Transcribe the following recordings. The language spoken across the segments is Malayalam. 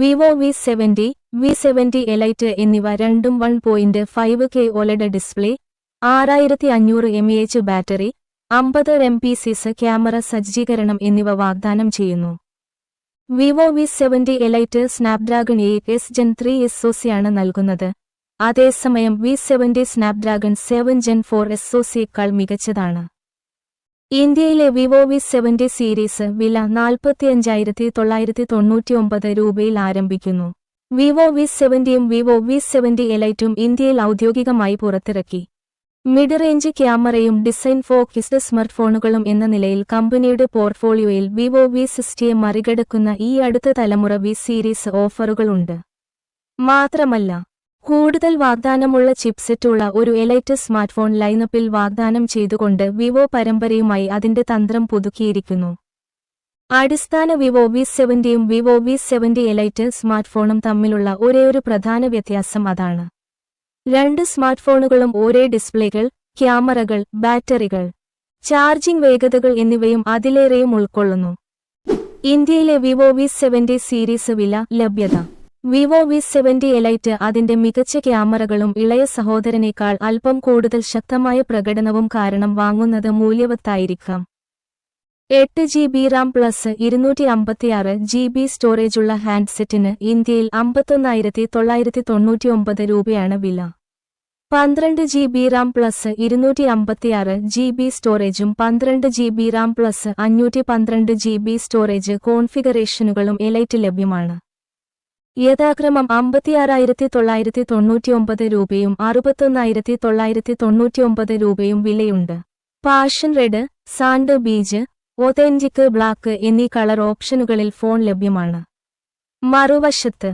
Vivo V seventy V seventy elite എന്നിവ രണ്ടും one point five K OLED display ആറായിരത്തി അഞ്ഞൂറ് എം എച്ച് ബാറ്ററി അമ്പത് എം പി സിസ് ക്യാമറ സജ്ജീകരണം എന്നിവ വാഗ്ദാനം ചെയ്യുന്നു. Vivo V seventy elite Snapdragon eight S gen three S O സിയാണ് നൽകുന്നത്. അതേസമയം V seventy Snapdragon seven gen four S O സിയേക്കാൾ മികച്ചതാണ്. ഇന്ത്യയിലെ വിവോ വി സെവന്റി സീരീസ് വില നാൽപ്പത്തിയഞ്ചായിരത്തി തൊള്ളായിരത്തി തൊണ്ണൂറ്റിയൊമ്പത് രൂപയിൽ ആരംഭിക്കുന്നു. വിവോ വി സെവന്റിയും വിവോ വി സെവന്റി എലൈറ്റും ഇന്ത്യയിൽ ഔദ്യോഗികമായി പുറത്തിറക്കി. മിഡ് റേഞ്ച് ക്യാമറയും ഡിസൈൻ ഫോക്കസ്ഡ് സ്മാർട്ട്ഫോണുകളും എന്ന നിലയിൽ കമ്പനിയുടെ പോർട്ട്ഫോളിയോയിൽ വിവോ വി സിക്സ്റ്റിയെ മറികടക്കുന്ന ഈ അടുത്ത തലമുറ വി സീരീസ് ഓഫറുകളുണ്ട്. മാത്രമല്ല കൂടുതൽ വാഗ്ദാനമുള്ള ചിപ്സെറ്റുള്ള ഒരു എലൈറ്റ് സ്മാർട്ട്ഫോൺ ലൈനപ്പിൽ വാഗ്ദാനം ചെയ്തുകൊണ്ട് വിവോ പരമ്പരയുമായി അതിന്റെ തന്ത്രം പുതുക്കിയിരിക്കുന്നു. അടിസ്ഥാന വിവോ വി സെവന്റിയും വിവോ വി സെവന്റി എലൈറ്റ് സ്മാർട്ട്ഫോണും തമ്മിലുള്ള ഒരേയൊരു പ്രധാന വ്യത്യാസം അതാണ്. രണ്ട് സ്മാർട്ട്ഫോണുകളും ഒരേ ഡിസ്പ്ലേകൾ ക്യാമറകൾ ബാറ്ററികൾ ചാർജിംഗ് വേഗതകൾ എന്നിവയും അതിലേറെയും ഉൾക്കൊള്ളുന്നു. ഇന്ത്യയിലെ വിവോ വി സെവന്റി സീരീസ് വില ലഭ്യത വിവോ വി സെവന്റി എലൈറ്റ് അതിന്റെ മികച്ച ക്യാമറകളും ഇളയ സഹോദരനേക്കാൾ അല്പം കൂടുതൽ ശക്തമായ പ്രകടനവും കാരണം വാങ്ങുന്നത് മൂല്യവത്തായിരിക്കാം. എട്ട് ജി ബി റാം പ്ലസ് ഇരുന്നൂറ്റി അമ്പത്തിയാറ് ജി ബി സ്റ്റോറേജുള്ള ഹാൻഡ്സെറ്റിന് ഇന്ത്യയിൽ അമ്പത്തൊന്നായിരത്തി തൊള്ളായിരത്തി തൊണ്ണൂറ്റിയൊമ്പത് രൂപയാണ് വില. പന്ത്രണ്ട് ജി ബി റാം പ്ലസ് ഇരുന്നൂറ്റി അമ്പത്തിയാറ് ജി ബി സ്റ്റോറേജും പന്ത്രണ്ട് ജി ബി റാം പ്ലസ് അഞ്ഞൂറ്റി പന്ത്രണ്ട് ജി ബി സ്റ്റോറേജ് കോൺഫിഗറേഷനുകളും എലൈറ്റ് ലഭ്യമാണ്. യഥാക്രമം അമ്പത്തിയാറായിരത്തി തൊള്ളായിരത്തി തൊണ്ണൂറ്റിയൊമ്പത് രൂപയും അറുപത്തൊന്നായിരത്തി തൊള്ളായിരത്തി തൊണ്ണൂറ്റിയൊമ്പത് രൂപയും വിലയുണ്ട്. Passion red sand beige authentic black എന്നീ കളർ ഓപ്ഷനുകളിൽ ഫോൺ ലഭ്യമാണ്. മറുവശത്ത്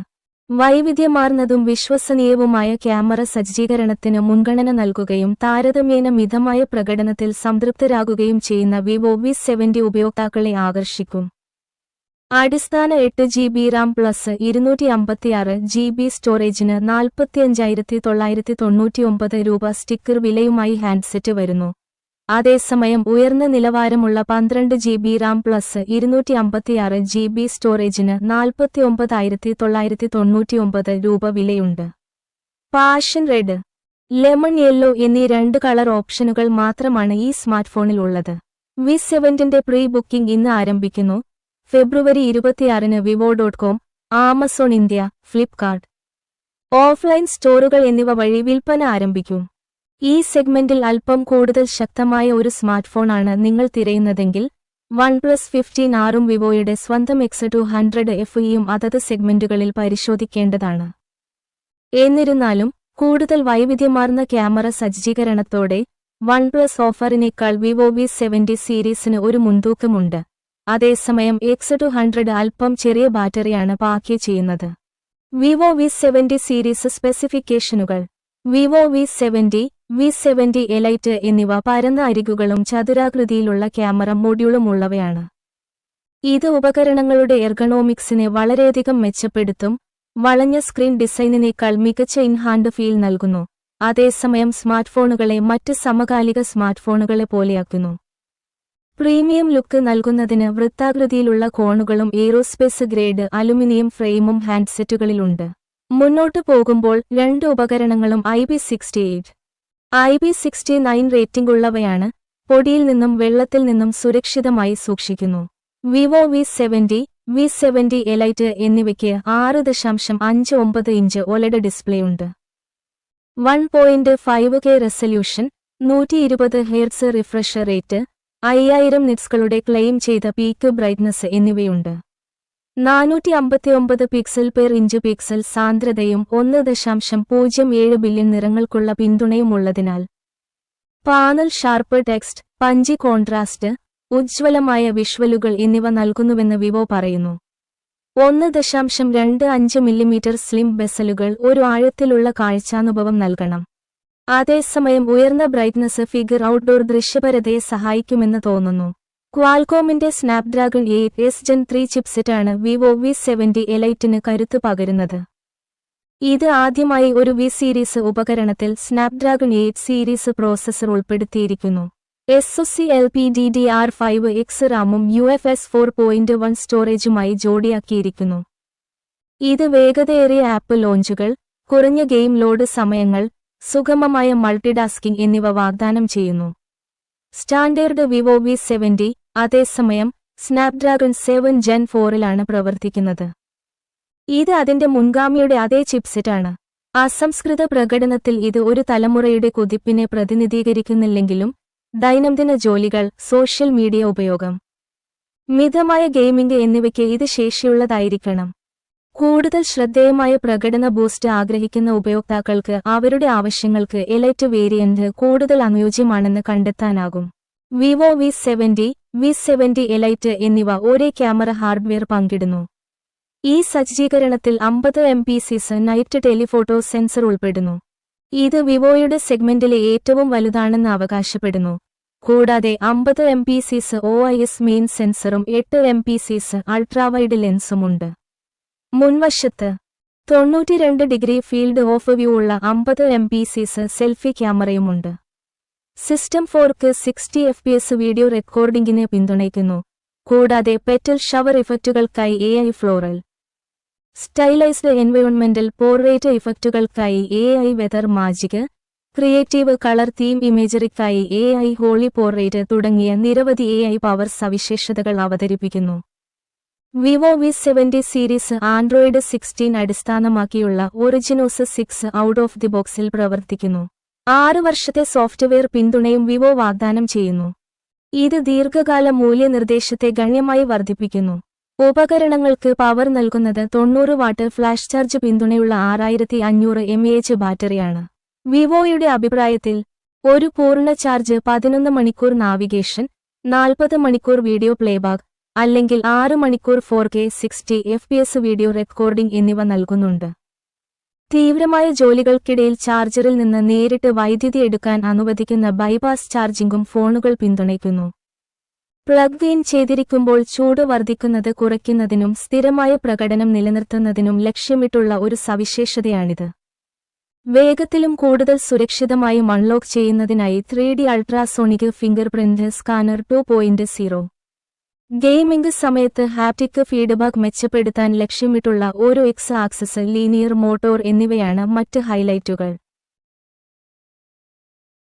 വൈവിധ്യമാർന്നതും വിശ്വസനീയവുമായ ക്യാമറ സജ്ജീകരണത്തിന് മുൻഗണന നൽകുകയും താരതമ്യേന മിതമായ പ്രകടനത്തിൽ സംതൃപ്തരാകുകയും ചെയ്യുന്ന വിവോ വി സെവന്റി ഉപയോക്താക്കളെ ആകർഷിക്കും. അടിസ്ഥാന എട്ട് ജി ബി റാം പ്ലസ് ഇരുന്നൂറ്റി അമ്പത്തിയാറ് ജി ബി സ്റ്റോറേജിന് നാൽപ്പത്തിയഞ്ചായിരത്തി തൊള്ളായിരത്തി തൊണ്ണൂറ്റിയൊമ്പത് രൂപ സ്റ്റിക്കർ വിലയുമായി ഹാൻഡ്സെറ്റ് വരുന്നു. അതേസമയം ഉയർന്ന നിലവാരമുള്ള പന്ത്രണ്ട് ജി ബി റാം പ്ലസ് ഇരുന്നൂറ്റി അമ്പത്തിയാറ് ജി ബി സ്റ്റോറേജിന് നാൽപ്പത്തിയൊമ്പതായിരത്തി തൊള്ളായിരത്തി തൊണ്ണൂറ്റിയൊമ്പത് രൂപ വിലയുണ്ട്. പാഷൻ റെഡ് ലെമൺ യെല്ലോ എന്നീ രണ്ട് കളർ ഓപ്ഷനുകൾ മാത്രമാണ് ഈ സ്മാർട്ട് ഫോണിലുള്ളത് വി സെവന്റിന്റെ പ്രീ ബുക്കിംഗ് ഇന്ന് ആരംഭിക്കുന്നു. ഫെബ്രുവരി ഇരുപത്തിയാറിന് Vivo dot com Amazon India Flipkart. Offline സ്റ്റോറുകൾ എന്നിവ വഴി വിൽപ്പന ആരംഭിക്കും. ഈ സെഗ്മെന്റിൽ അല്പം കൂടുതൽ ശക്തമായ ഒരു സ്മാർട്ട്ഫോണാണ് നിങ്ങൾ തിരയുന്നതെങ്കിൽ വൺ പ്ലസ് ഫിഫ്റ്റീൻ ആറും വിവോയുടെ സ്വന്തം എക്സ് ടു ഹൺഡ്രഡ് എഫ് ഇയും അതത് സെഗ്മെന്റുകളിൽ പരിശോധിക്കേണ്ടതാണ്. എന്നിരുന്നാലും കൂടുതൽ വൈവിധ്യമാർന്ന ക്യാമറ സജ്ജീകരണത്തോടെ വൺ പ്ലസ് ഓഫറിനേക്കാൾ വിവോ വി സെവന്റി സീരീസിന് ഒരു മുൻതൂക്കമുണ്ട്. അതേസമയം എക്സ് ടു ഹൺഡ്രഡ് അല്പം ചെറിയ ബാറ്ററിയാണ് പാക്ക് ചെയ്യുന്നത്. Vivo V seventy series സ്പെസിഫിക്കേഷനുകൾ Vivo V seventy V seventy elite എന്നിവ പരന്ന അരികുകളും ചതുരാകൃതിയിലുള്ള ക്യാമറ മൊഡ്യൂളും ഉള്ളവയാണ്. ഇത് ഉപകരണങ്ങളുടെ എർഗണോമിക്സിനെ വളരെയധികം മെച്ചപ്പെടുത്തും വളഞ്ഞ സ്ക്രീൻ ഡിസൈനിനേക്കാൾ മികച്ച ഇൻഹാൻഡ് ഫീൽ നൽകുന്നു. അതേസമയം സ്മാർട്ട് ഫോണുകളെ മറ്റ് സമകാലിക സ്മാർട്ട് ഫോണുകളെ പോലെയാക്കുന്നു. പ്രീമിയം ലുക്ക് നൽകുന്നതിന് വൃത്താകൃതിയിലുള്ള കോണുകളും എയ്റോസ്പേസ് ഗ്രേഡ് അലുമിനിയം ഫ്രെയിമും ഹാൻഡ്സെറ്റുകളിലുണ്ട്. മുന്നോട്ടു പോകുമ്പോൾ രണ്ട് ഉപകരണങ്ങളും I B sixty eight. I B sixty nine rating ഉള്ളവയാണ് പൊടിയിൽ നിന്നും വെള്ളത്തിൽ നിന്നും സുരക്ഷിതമായി സൂക്ഷിക്കുന്നു. Vivo V seventy V seventy elite എന്നിവയ്ക്ക് ആറ് ദശാംശം അഞ്ച് ഒമ്പത് inch OLED ഡിസ്പ്ലേയുണ്ട്. One point five K resolution നൂറ്റി ഇരുപത് ഹെയർസ് റിഫ്രഷ് റേറ്റ് അയ്യായിരം നിറ്റ്സ്കളുടെ ക്ലെയിം ചെയ്ത പീക്ക് ബ്രൈറ്റ്നസ് എന്നിവയുണ്ട്. നാനൂറ്റി അമ്പത്തിയൊമ്പത് പിക്സൽ പെർ ഇഞ്ച് പിക്സൽ സാന്ദ്രതയും ഒന്ന് ദശാംശം പൂജ്യം ഏഴ് ബില്യൺ നിറങ്ങൾക്കുള്ള പിന്തുണയുമുള്ളതിനാൽ. Panel sharp text punchy contrast ഉജ്ജ്വലമായ വിഷ്വലുകൾ എന്നിവ നൽകുന്നുവെന്ന് വിവോ പറയുന്നു. ഒന്ന് ദശാംശം രണ്ട് അഞ്ച് മില്ലിമീറ്റർ സ്ലിം ബെസലുകൾ ഒരു ആഴത്തിലുള്ള കാഴ്ചാനുഭവം നൽകണം. അതേസമയം ഉയർന്ന ബ്രൈറ്റ്നസ് ഫിഗർ ഔട്ട്ഡോർ ദൃശ്യപരതയെ സഹായിക്കുമെന്ന് തോന്നുന്നു. ക്വാൽകോമിന്റെ Snapdragon eight S gen three ചിപ്സെറ്റാണ് Vivo V seventy എലൈറ്റിന് കരുത്ത് പകരുന്നത്. ഇത് ആദ്യമായി ഒരു വി സീരീസ് ഉപകരണത്തിൽ സ്നാപ്ഡ്രാഗൺ എയ്റ്റ് സീരീസ് പ്രോസസ്സർ ഉൾപ്പെടുത്തിയിരിക്കുന്നു. S O C L P D D R five X റാമും U F S four point one സ്റ്റോറേജുമായി ജോഡിയാക്കിയിരിക്കുന്നു ഇത് വേഗതയേറിയ ആപ്പ് ലോഞ്ചുകൾ കുറഞ്ഞ ഗെയിം ലോഡ് സമയങ്ങൾ സുഗമമായ മൾട്ടിടാസ്കിംഗ് എന്നിവ വാഗ്ദാനം ചെയ്യുന്നു. സ്റ്റാൻഡേർഡ് വിവോ വി സെവന്റി അതേസമയം സ്നാപ്ഡ്രാഗൺ സെവൻ ജെൻ ഫോറിലാണ് പ്രവർത്തിക്കുന്നത്. ഇത് അതിന്റെ മുൻഗാമിയുടെ അതേ ചിപ്സെറ്റാണ്. അസംസ്കൃത പ്രകടനത്തിൽ ഇത് ഒരു തലമുറയുടെ കുതിപ്പിനെ പ്രതിനിധീകരിക്കുന്നില്ലെങ്കിലും ദൈനംദിന ജോലികൾ സോഷ്യൽ മീഡിയ ഉപയോഗം മിതമായ ഗെയിമിംഗ് എന്നിവയ്ക്ക് ഇത് ശേഷിയുള്ളതായിരിക്കണം. കൂടുതൽ ശ്രദ്ധേയമായ പ്രകടന ബൂസ്റ്റ് ആഗ്രഹിക്കുന്ന ഉപയോക്താക്കൾക്ക് അവരുടെ ആവശ്യങ്ങൾക്ക് എലൈറ്റ് വേരിയന്റ് കൂടുതൽ അനുയോജ്യമാണെന്ന് കണ്ടെത്താനാകും. Vivo V seventy V seventy elite എന്നിവ ഒരേ ക്യാമറ ഹാർഡ്വെയർ പങ്കിടുന്നു. ഈ സജ്ജീകരണത്തിൽ അമ്പത് M P Zeiss night telephoto sensor ഉൾപ്പെടുന്നു. ഇത് വിവോയുടെ സെഗ്മെന്റിലെ ഏറ്റവും വലുതാണെന്ന് അവകാശപ്പെടുന്നു. കൂടാതെ അമ്പത് M P Zeiss O I S main സെൻസറും എട്ട് എം പി സിസ് അൾട്രാവൈഡ് ലെൻസുമുണ്ട് മുൻവശത്ത് തൊണ്ണൂറ്റിരണ്ട് ഡിഗ്രി ഫീൽഡ് ഓഫ് വ്യൂ ഉള്ള അമ്പത് M P Zeiss selfie ക്യാമറയുമുണ്ട്. System four K sixty F P S video റെക്കോർഡിംഗിനെ പിന്തുണയ്ക്കുന്നു. കൂടാതെ പെറ്റൽ ഷവർ ഇഫക്റ്റുകൾക്കായി എ ഐ ഫ്ലോറൽ സ്റ്റൈലൈസ്ഡ് എൻവയോൺമെന്റൽ portrait ഇഫക്റ്റുകൾക്കായി A I weather magic creative colour theme ഇമേജറിക്കായി A I Holi portrait തുടങ്ങിയ നിരവധി എ ഐ പവർ സവിശേഷതകൾ അവതരിപ്പിക്കുന്നു. Vivo V seventy series Android sixteen അടിസ്ഥാനമാക്കിയുള്ള OriginOS six out of the ബോക്സിൽ പ്രവർത്തിക്കുന്നു. ആറ് വർഷത്തെ സോഫ്റ്റ്വെയർ പിന്തുണയും വിവോ വാഗ്ദാനം ചെയ്യുന്നു. ഇത് ദീർഘകാല മൂല്യനിർദ്ദേശത്തെ ഗണ്യമായി വർദ്ധിപ്പിക്കുന്നു. ഉപകരണങ്ങൾക്ക് പവർ നൽകുന്നത് തൊണ്ണൂറ് വാട്ട് ഫ്ലാഷ് ചാർജ് പിന്തുണയുള്ള ആറായിരത്തി അഞ്ഞൂറ് എം എച്ച് ബാറ്ററിയാണ്. വിവോയുടെ അഭിപ്രായത്തിൽ ഒരു പൂർണ ചാർജ് പതിനൊന്ന് മണിക്കൂർ നാവിഗേഷൻ നാൽപ്പത് മണിക്കൂർ വീഡിയോ പ്ലേബാക്ക് അല്ലെങ്കിൽ ആറ് മണിക്കൂർ four K sixty F P S video recording എന്നിവ നൽകുന്നുണ്ട്. തീവ്രമായ ജോലികൾക്കിടയിൽ ചാർജറിൽ നിന്ന് നേരിട്ട് വൈദ്യുതി എടുക്കാൻ അനുവദിക്കുന്ന ബൈപാസ് ചാർജിംഗും ഫോണുകൾ പിന്തുണയ്ക്കുന്നു. പ്ലഗ് ഇൻ ചെയ്തിരിക്കുമ്പോൾ ചൂട് വർദ്ധിക്കുന്നത് കുറയ്ക്കുന്നതിനും സ്ഥിരമായ പ്രകടനം നിലനിർത്തുന്നതിനും ലക്ഷ്യമിട്ടുള്ള ഒരു സവിശേഷതയാണിത്. വേഗത്തിലും കൂടുതൽ സുരക്ഷിതമായും അൺലോക്ക് ചെയ്യുന്നതിനായി three D ultrasonic fingerprint scanner two point zero. Gaming സമയത്ത് ഹാപ്റ്റിക് ഫീഡ്ബാക്ക് മെച്ചപ്പെടുത്താൻ ലക്ഷ്യമിട്ടുള്ള ഓരോ എക്സ് ആക്സസ് ലീനിയർ മോട്ടോർ എന്നിവയാണ് മറ്റ് ഹൈലൈറ്റുകൾ.